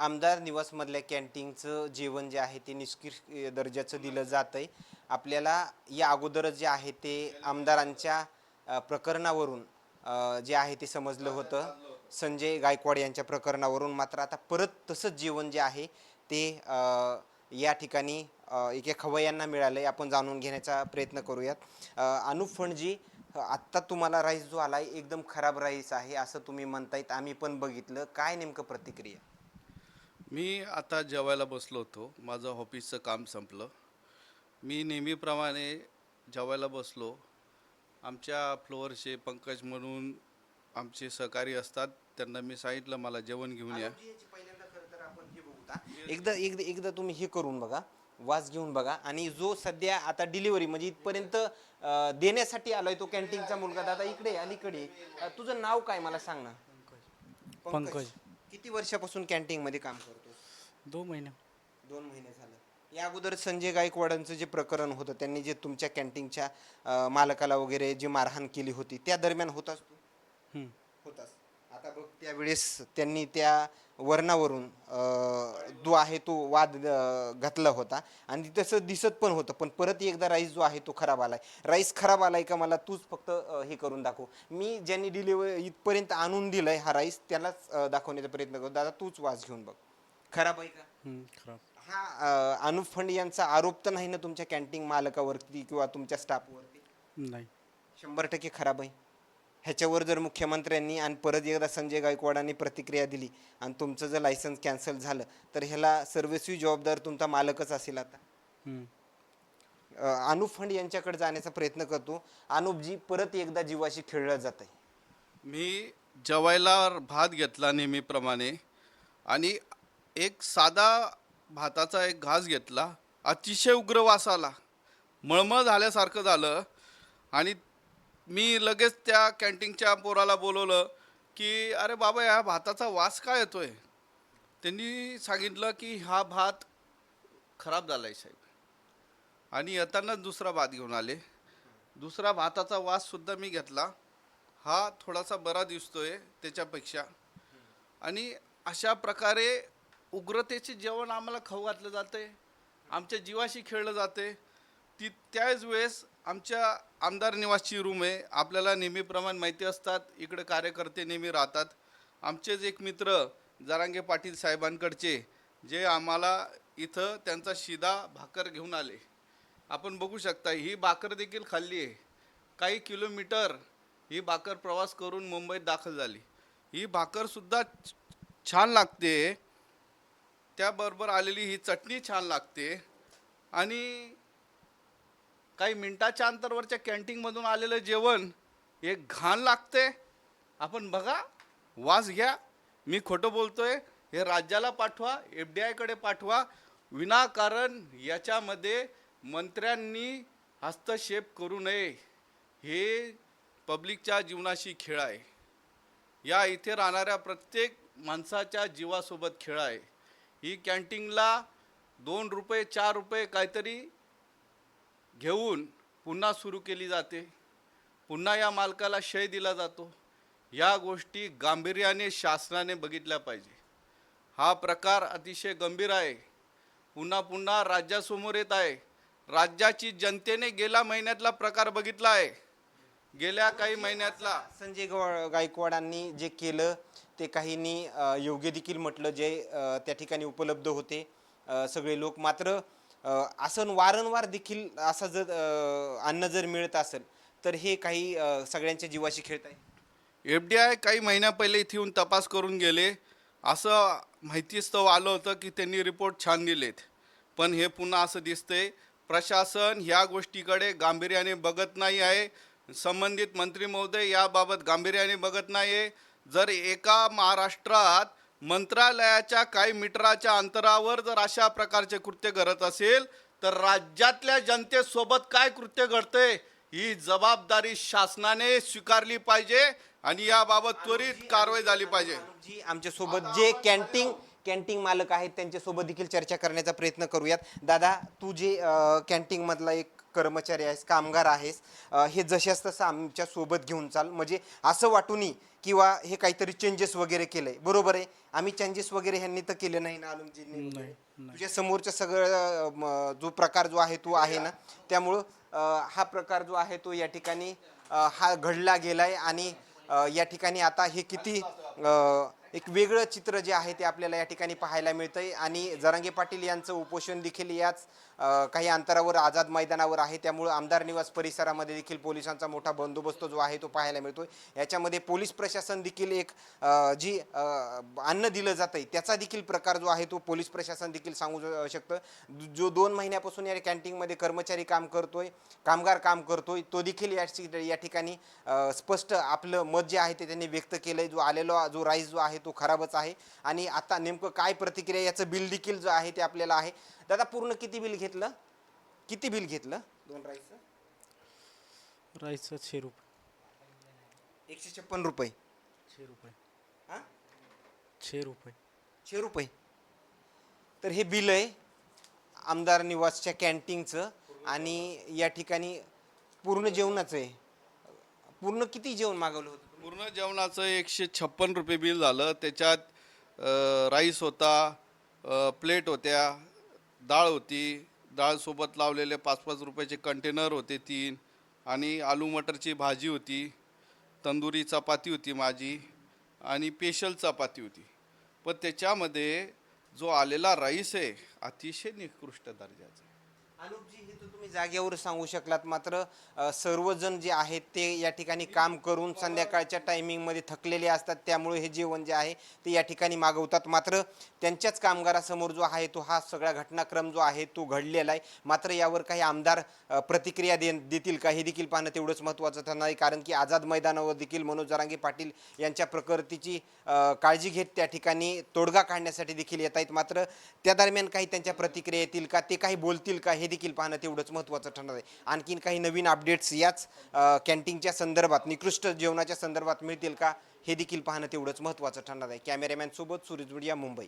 आमदार निवासमधल्या कॅन्टीनचं जेवण जे आहे ते निष्क्रिय दर्जाचं दिलं जात आहे आपल्याला या अगोदरच जे आहे ते आमदारांच्या प्रकरणावरून जे आहे ते समजलं होतं. संजय गायकवाड यांच्या प्रकरणावरून मात्र आता परत तसंच जेवण जे आहे ते या ठिकाणी एके खवय्यांना मिळालं आहे आपण जाणून घेण्याचा प्रयत्न करूयात. अनुप फणजी आत्ता तुम्हाला राईस जो आला आहे एकदम खराब राईस आहे असं तुम्ही म्हणतायत. आम्ही पण बघितलं. काय नेमकं प्रतिक्रिया? मी आता जेवायला बसलो होतो. माझं ऑफिसचं काम संपलं. मी नेहमीप्रमाणे जेवायला बसलो. आमच्या फ्लोअरचे पंकज म्हणून आमचे सहकारी असतात. त्यांना मी सांगितलं मला जेवण घेऊन या. एकदा एकदा एकदा तुम्ही हे करून बघा. वास घेऊन बघा. आणि जो सध्या आता डिलिव्हरी म्हणजे इथपर्यंत अं, देण्यासाठी आलोय तो कॅन्टीनचा मुलगा दादा इकडे अलीकडे तुझं नाव काय मला सांग ना. पंकज. किती वर्षापासून कॅन्टीन मध्ये काम करतो दोन महिने. दोन महिने झालं. या अगोदर संजय गायकवाडांचं जे प्रकरण होतं त्यांनी जे तुमच्या कॅन्टीनच्या मालकाला वगैरे जी मारहाण केली होती त्या दरम्यान होतास तू? हम्म. होतास. आता बघ त्यावेळेस त्यांनी त्या वर्णावरून अं, जो आहे तो वाद अं, घातला होता. आणि तसं दिसत पण होतं पण परत एकदा राईस जो आहे तो खराब आलाय. राईस खराब आलाय का मला तूच फक्त अं, हे करून दाखव. मी ज्यांनी डिलिव्हरी इथपर्यंत आणून दिलंय हा राईस त्यालाच अं, दाखवण्याचा प्रयत्न करतो. दादा तूच वास घेऊन बघ. खराब आहे का? खराब. हा अं, अनुप फंड यांचा आरोप तर नाही ना तुमच्या कॅन्टीन मालकावरती किंवा तुमच्या स्टाफवरती नाही. शंभर टक्के खराब आहे. ह्याच्यावर जर मुख्यमंत्र्यांनी आणि परत एकदा संजय गायकवाडांनी प्रतिक्रिया दिली आणि तुमचं जर लायसन्स कॅन्सल झालं तर ह्याला सर्वस्वी जबाबदार तुमचा मालकच असेल आता. अनुप फंड यांच्याकडे जाण्याचा प्रयत्न करतो. अनुपजी परत एकदा जीवाशी खेळलं जात आहे मी जेवायला भात घेतला नेहमीप्रमाणे आणि एक साधा भाताचा एक घास घेतला. अतिशय उग्र वास आला. मळमळ झाल्यासारखं झालं आणि मी लगेच त्या कॅन्टीनच्या पोराला बोलवलं की अरे बाबा या भाताचा वास काय येतो आहे त्यांनी सांगितलं की हा भात खराब झाला आहे साहेब. आणि येतानाच दुसरा भात घेऊन आले. दुसरा भाताचा वाससुद्धा मी घेतला. हा थोडासा बरा दिसतो आहे त्याच्यापेक्षा. आणि अशा प्रकारे उग्रतेचे जेवण आम्हाला खाऊ घातलं जाते आमच्या जीवाशी खेळलं जाते ती त्याच वेळेस आमच्या आमदार निवासची रूम आहे. आपल्याला नेहमीप्रमाणे माहिती असतात इकडे कार्यकर्ते नेहमी राहतात. आमचेच एक मित्र जरांगे पाटील साहेबांकडचे जे आम्हाला इथं त्यांचा शिदा भाकर घेऊन आले. आपण बघू शकता ही भाकर देखील खाल्ली आहे. काही किलोमीटर ही भाकर प्रवास करून मुंबईत दाखल झाली. ही भाकरसुद्धा छान लागते. त्याबरोबर आलेली ही चटणी छान लागते. आणि काही मिनटाच्या अंतरवरच्या कॅन्टीनमधून आलेलं जेवण एक घाण लागते आपण बघा वास घ्या. मी खोटं बोलतोय हे राज्याला पाठवा एफ डी आयकडे पाठवा. विनाकारण याच्यामध्ये मंत्र्यांनी हस्तक्षेप करू नये. हे पब्लिकच्या जीवनाशी खेळ आहे. या इथे राहणाऱ्या प्रत्येक माणसाच्या जीवासोबत खेळ आहे. ही कॅन्टीनला दोन रुपये चार रुपये काहीतरी घेऊन पुन्हा सुरू केली जाते. पुन्हा या मालकाला शय दिला जातो. या गोष्टी गांभीर्याने शासनाने बघितल्या पाहिजे. हा प्रकार अतिशय गंभीर आहे. पुन्हा पुन्हा राज्यासमोर येत आहे. राज्याची जनतेने गेल्या महिन्यातला प्रकार बघितला आहे. गेल्या काही महिन्यातला संजय गवा- गायकवाडांनी जे केलं ते काहींनी योग्य देखील म्हटलं जे त्या ठिकाणी उपलब्ध होते. सगळे लोक मात्र असं वारंवार देखील असं जर अन्न जर मिळत असेल तर हे काही सगळ्यांच्या जीवाशी खेळत आहे? एफ डी आय काही महिन्या पहिले इथे येऊन तपास करून गेले. असं माहितीस्तव आलं होतं की त्यांनी रिपोर्ट छान दिलेत. पण हे पुन्हा असं दिसतंय प्रशासन ह्या गोष्टीकडे गांभीर्याने बघत नाही आहे. संबंधित मंत्री महोदय याबाबत गांभीर्याने बघत नाही आहे जर एका महाराष्ट्रात मंत्रालयाच्या काही मीटराच्या अंतरावर जर अशा प्रकारचे कृत्य घडत असेल तर राज्यातल्या जनतेसोबत काय कृत्य घडतंय ही जबाबदारी शासनाने स्वीकारली पाहिजे आणि याबाबत त्वरित कारवाई झाली पाहिजे. जी आमच्यासोबत जे कॅन्टीन कॅन्टीन मालक आहेत त्यांच्यासोबत देखील चर्चा करण्याचा प्रयत्न करूयात. दादा तू जे कॅन्टीन मधला एक कर्मचारी आहेस कामगार आहेस हे जशास तसं आमच्यासोबत घेऊन चाल. म्हणजे असं वाटूनही किंवा हे काहीतरी चेंजेस वगैरे केलंय. बरोबर आहे? आम्ही चेंजेस वगैरे ह्यांनी तर केले नाही ना आलमजींनी. तुझ्या समोरचं सगळं जो प्रकार जो आहे तो आहे ना त्यामुळं हा प्रकार जो आहे तो या ठिकाणी हा घडला गेलाय आणि या ठिकाणी आता हे किती एक वेगळं चित्र जे आहे ते आपल्याला या ठिकाणी पाहायला मिळतंय. आणि जरांगे पाटील यांचं उपोषण देखील याच काही अंतरावर आझाद मैदानावर आहे त्यामुळं आमदार निवास परिसरामध्ये देखील पोलिसांचा मोठा बंदोबस्त जो आहे तो पाहायला मिळतो याच्यामध्ये पोलीस प्रशासन देखील एक जी अन्न दिलं जात आहे त्याचा देखील प्रकार जो आहे तो पोलीस प्रशासन देखील सांगू शकतं. जो दोन महिन्यापासून या कॅन्टीनमध्ये कर्मचारी काम करतोय कामगार काम करतोय तो देखील या या ठिकाणी स्पष्ट आपलं मत जे आहे ते त्यांनी व्यक्त केलंय. जो आलेला जो राईस जो आहे तो खराबच आहे. आणि आता नेमकं काय प्रतिक्रिया याचं बिल देखील जो आहे ते आपल्याला आहे. दादा पूर्ण किती बिल घेतलं? किती बिल घेतलं? दोन राईसचं. राईसचं छे रुपये. एकशे छप्पन रुपये. छे रुपये. हां? छे रुपये. शे रुपये. तर हे बिल आहे आमदार निवासच्या कॅन्टीनचं आणि या ठिकाणी पूर्ण जेवणाचं आहे. पूर्ण किती जेवण मागवलं होतं पूर्ण जेवणाचं एकशे छप्पन रुपये बिल झालं. त्याच्यात अ, राईस होता अ, प्लेट होत्या डाळ होती. डाळसोबत लावलेले पाच पाच रुपयाचे कंटेनर होते तीन. आणि आलू मटरची भाजी होती. तंदुरी चपाती होती माझी. आणि पेशल चपाती होती. पण त्याच्यामध्ये जो आलेला राईस आहे अतिशय निकृष्ट दर्जाचा तुम्ही जागेवर सांगू शकलात मात्र अ, सर्वजण जे आहेत ते या ठिकाणी काम करून संध्याकाळच्या टायमिंगमध्ये थकलेले असतात. त्यामुळे हे जेवण जे आहे ते या ठिकाणी मागवतात. मात्र त्यांच्याच कामगारासमोर जो आहे तो हा सगळा घटनाक्रम जो आहे तो घडलेला आहे. मात्र यावर काही आमदार अ, प्रतिक्रिया दे देतील का हे देखील पाहणं तेवढंच महत्त्वाचं ठरणार आहे. कारण की आझाद मैदानावर देखील मनोज जरांगे पाटील यांच्या प्रकृतीची अ, काळजी घेत त्या ठिकाणी तोडगा काढण्यासाठी देखील येत आहेत. मात्र त्या दरम्यान काही त्यांच्या प्रतिक्रिया येतील का ते काही बोलतील का हे देखील पाहणं तेवढंच महत्त्वाचं ठरणार आहे. आणखीन काही नवीन अपडेट्स याच कॅन्टीनच्या संदर्भात निकृष्ट जेवणाच्या संदर्भात मिळतील का? हे देखील पाहणं तेवढंच महत्त्वाचं ठरणार आहे. कॅमेरामॅनसोबत सुरेश सूरज विडिया मुंबई.